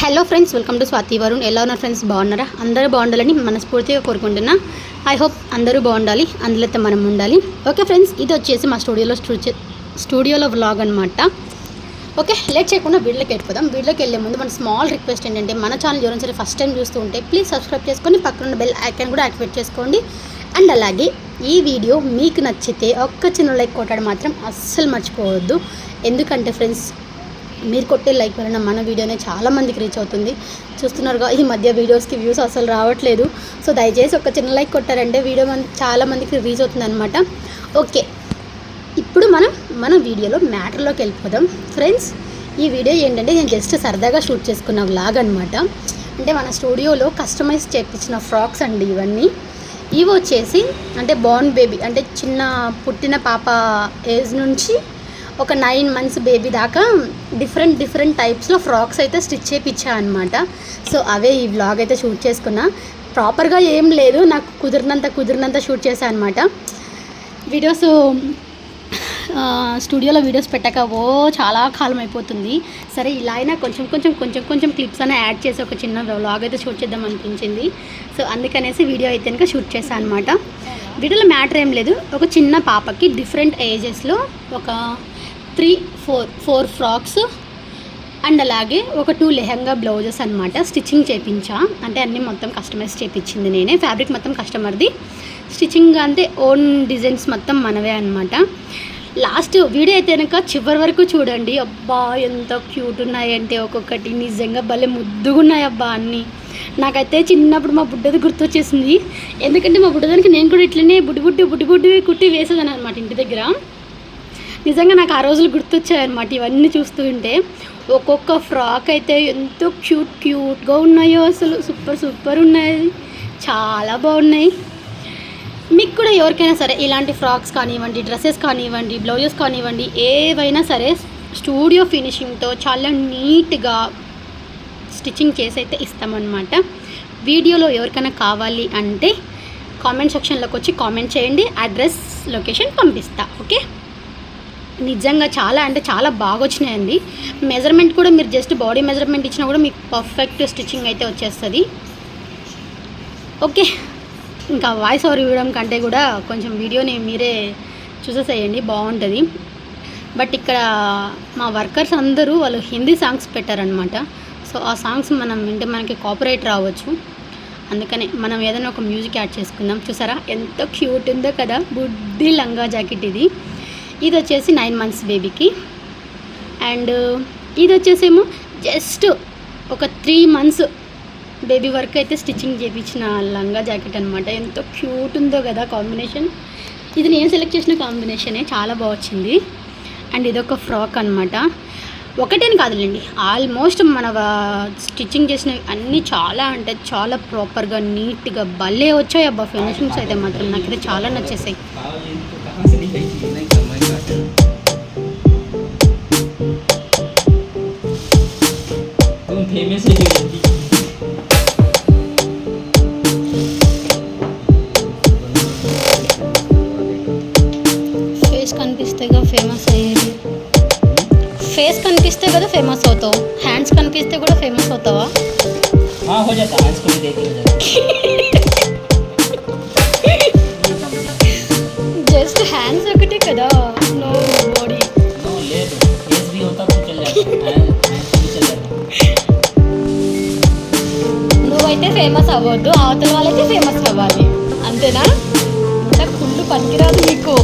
Hello friends welcome to Swathi Varun ఎలా ఉన్నారు friends బాగున్నారా? అందరూ బాగుండాలని మనస్ఫూర్తిగా కోరుకుంటున్నా. ఐ హోప్ అందరూ బాగుండాలి అందులో మనం ఉండాలి. ఓకే ఫ్రెండ్స్ ఇది వచ్చేసి మా స్టూడియోలో స్టూడియోలో వ్లాగ్ అనమాట ఓకే లేట్ చేయకుండా వీడియోకి వెళ్ళిపోదాం. వీడియోకి వెళ్ళే ముందు మన స్మాల్ రిక్వెస్ట్ ఏంటంటే మన ఛానల్ ఎవరైనా సరే ఫస్ట్ టైం చూస్తూ ఉంటే ప్లీజ్ సబ్స్క్రైబ్ చేసుకొని పక్కన బెల్ ఐకాన్ కూడా యాక్టివేట్ చేసుకోండి. అండ్ అలాగే ఈ వీడియో మీకు నచ్చితే ఒక్క చిన్న లైక్ కొట్టడం మాత్రం అస్సలు మర్చిపోవద్దు. ఎందుకంటే ఫ్రెండ్స్ మీరు కొట్టే లైక్ వలన మన వీడియోనే చాలామందికి రీచ్ అవుతుంది. చూస్తున్నారుగా ఈ మధ్య వీడియోస్కి వ్యూస్ అసలు రావట్లేదు. సో దయచేసి ఒక చిన్న లైక్ కొట్టారంటే వీడియో మన చాలామందికి రీచ్ అవుతుంది అనమాట ఓకే. ఇప్పుడు మనం మన వీడియోలో మ్యాటర్లోకి వెళ్ళిపోదాం. ఫ్రెండ్స్ ఈ వీడియో ఏంటంటే నేను జస్ట్ సరదాగా షూట్ చేసుకున్న వ్లాగ్ అనమాట అంటే మన స్టూడియోలో కస్టమైజ్ చేయించిన ఫ్రాక్స్ అండి ఇవన్నీ. ఇవి వచ్చేసి అంటే బార్న్ బేబీ అంటే చిన్న పుట్టిన పాప ఏజ్ నుంచి ఒక నైన్ మంత్స్ బేబీ దాకా డిఫరెంట్ డిఫరెంట్ టైప్స్లో ఫ్రాక్స్ అయితే స్టిచ్ చేయించా అనమాట సో అవే ఈ వ్లాగ్ అయితే షూట్ చేసుకున్నా. ప్రాపర్గా ఏం లేదు నాకు కుదిరినంత కుదిరినంత షూట్ చేశాను అనమాట వీడియోస్ స్టూడియోలో వీడియోస్ పెట్టక ఓ చాలా కాలం అయిపోతుంది. సరే ఇలా అయినా కొంచెం కొంచెం కొంచెం కొంచెం క్లిప్స్ అయినా యాడ్ చేసి ఒక చిన్న వ్లాగ్ అయితే షూట్ చేద్దాం అనిపించింది. సో అందుకనేసి వీడియో అయితే కనుక షూట్ చేశాను అనమాట వీడియోలో మ్యాటర్ ఏం లేదు. ఒక చిన్న పాపకి డిఫరెంట్ ఏజెస్లో ఒక three four four frocks and అలాగే ఒక టూ లెహంగా బ్లౌజెస్ అనమాట స్టిచ్చింగ్ చేయించా అంటే అన్నీ మొత్తం కస్టమైజ్ చేయించింది నేనే. ఫ్యాబ్రిక్ మొత్తం కస్టమర్ది. స్టిచ్చింగ్ అంటే ఓన్ డిజైన్స్ మొత్తం మనవే అనమాట లాస్ట్ వీడియో అయితే కనుక చివరి వరకు చూడండి. అబ్బా ఎంత క్యూట్ ఉన్నాయంటే ఒక్కొక్కటి. నిజంగా భలే ముద్దుగున్నాయి అబ్బా అన్నీ. నాకైతే చిన్నప్పుడు మా బుడ్డది గుర్తొచ్చేసింది. ఎందుకంటే మా బుడ్డదానికి నేను కూడా ఇట్లనే బుడ్డి బుడ్డి బుడ్డి బుడ్డి కుట్టి వేసేదాన్ని అనమాట ఇంటి దగ్గర. నిజంగా నాకు ఆ రోజులు గుర్తొచ్చాయన్నమాట. ఇవన్నీ చూస్తూ ఉంటే ఒక్కొక్క ఫ్రాక్ అయితే ఎంతో క్యూట్ క్యూట్గా ఉన్నాయో అసలు. సూపర్ సూపర్ ఉన్నాయి. చాలా బాగున్నాయి. మీకు కూడా ఎవరికైనా సరే ఇలాంటి ఫ్రాక్స్ కానివ్వండి డ్రెస్సెస్ కానివ్వండి బ్లౌజెస్ కానివ్వండి ఏవైనా సరే స్టూడియో ఫినిషింగ్తో చాలా నీట్గా స్టిచ్చింగ్ చేసి అయితే ఇస్తామన్నమాట. వీడియోలో ఎవరికైనా కావాలి అంటే కామెంట్ సెక్షన్లోకి వచ్చి కామెంట్ చేయండి. అడ్రస్ లొకేషన్ పంపిస్తా. ఓకే? నిజంగా చాలా అంటే చాలా బాగా వచ్చినాయండి మెజర్మెంట్ కూడా మీరు జస్ట్ బాడీ మెజర్మెంట్ ఇచ్చినా కూడా మీకు పర్ఫెక్ట్ స్టిచ్చింగ్ అయితే వచ్చేస్తుంది. ఓకే ఇంకా వాయిస్ ఓవర్ ఇవ్వడం కంటే కూడా కొంచెం వీడియోని మీరే చూసేసేయండి బాగుంటుంది. బట్ ఇక్కడ మా వర్కర్స్ అందరూ వాళ్ళు హిందీ సాంగ్స్ పెట్టారనమాట సో ఆ సాంగ్స్ మనం వింటే మనకి కాపరేట్ రావచ్చు. అందుకనే మనం ఏదైనా ఒక మ్యూజిక్ యాడ్ చేసుకుందాం. చూసారా? ఎంత క్యూట్ ఉందో కదా. బుడ్డి లంగా జాకెట్ ఇది. ఇది వచ్చేసి నైన్ మంత్స్ బేబీకి అండ్ ఇది వచ్చేసేమో జస్ట్ ఒక త్రీ మంత్స్ బేబీ వర్క్ అయితే స్టిచ్చింగ్ చేయించిన లంగా జాకెట్ అనమాట ఎంతో క్యూట్ ఉందో కదా కాంబినేషన్ ఇది నేను సెలెక్ట్ చేసిన కాంబినేషనే చాలా బాగా వచ్చింది. అండ్ ఇదొక ఫ్రాక్ అనమాట ఒకటేని కాదులేండి ఆల్మోస్ట్ మన స్టిచ్చింగ్ చేసినవి అన్నీ చాలా అంటే చాలా ప్రాపర్గా నీట్గా భలే వచ్చాయి అబ్బా ఫినిషింగ్స్ అయితే మాత్రం నాకైతే చాలా నచ్చేసాయి. कहाँ से ली गई थी नहीं समय का तुम फेमस है जो हिंदी ఫేస్ కనిపిస్తే కదా ఫేమస్ అయ్యేది ఫేస్ కనిపిస్తే కదా ఫేమస్ అవుతావు హ్యాండ్స్ కనిపిస్తే కూడా ఫేమస్ అవుతావా हाँ हो जाता है इसको भी देती हो ఫేమస్ అవ్వద్దు అవతల వాళ్ళకి ఫేమస్ అవ్వాలి. అంతేనా? నాకు ఫుల్ పనికిరాదు మీకు.